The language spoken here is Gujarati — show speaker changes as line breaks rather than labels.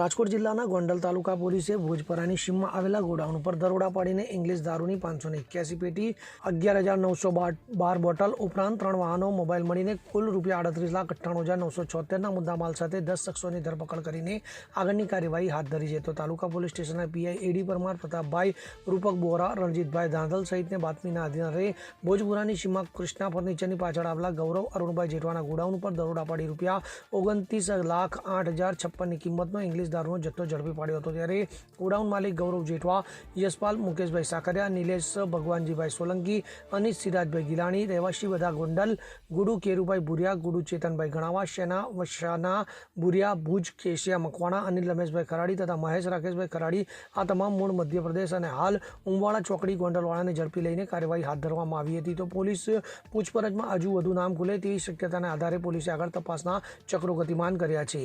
રાજકોટ જિલ્લાના ગોંડલ તાલુકા પોલીસે ભોજપરાની સીમમાં આવેલા ગોડાઉન ઉપર દરોડા પાડીને ઇંગ્લિશ દારૂની પાંચસો એક્યાસી પેટી, અગિયાર હજાર નવસો બાર બોટલ ઉપરાંત ત્રણ વાહનો, મોબાઈલ મળીને કુલ રૂપિયા આડત્રીસ લાખ અઠ્ઠાણું હજાર નવસો છોતેરના મુદ્દામાલ સાથે દસ શખ્સોની ધરપકડ કરીને આગળની કાર્યવાહી હાથ ધરી છે. તો તાલુકા પોલીસ સ્ટેશનના P I A D Parmar, Pratapbhai, Rupak Bora, Ranjitbhai Dhandhal સહિતને બાતમીના આધારે ભોજપુરાની સીમા કૃષ્ણા ફર્નિચરની પાછળ આવેલા ગૌરવ અરુણભાઈ જેઠવાના ગોડાઉન ઉપર દરોડા પાડી રૂપિયા ઓગણત્રીસ લાખ આઠ હજાર છપ્પનની કિંમતનો ઇંગ્લિશ દારૂનો જથ્થો ઝડપી પાડ્યો હતો ત્યારે ગોડાઉન માલિક ગૌરવ જેઠવા, યશપાલ મુકેશભાઈ સાકરિયા, નિલેશ ભગવાનજીભાઈ સોલંકી, અનિશ સિરાજભાઈ ગિલાણી, રહેવાસી બધા ગોંડલ, ગુડુ કેરુભાઈ ભુરિયા, ગુડુ ચેતનભાઈ ગણાવા, શેના વશાના ભુરિયા, ભુજ કેશિયા મકવાણા, અનિલ રમેશભાઈ ખરાડી તથા મહેશ રાકેશભાઈ ખરાડી, આ તમામ મૂળ મધ્યપ્રદેશ અને હાલ ઉંબાળા ચોકડી ગોંડલવાળાને ઝડપી લઈને કાર્યવાહી હાથ ધરવામાં આવી હતી. તો પોલીસ પૂછપરછમાં હજુ વધુ નામ ખુલે તેવી શક્યતાના આધારે પોલીસે આગળ તપાસના ચક્રો ગતિમાન કર્યા છે.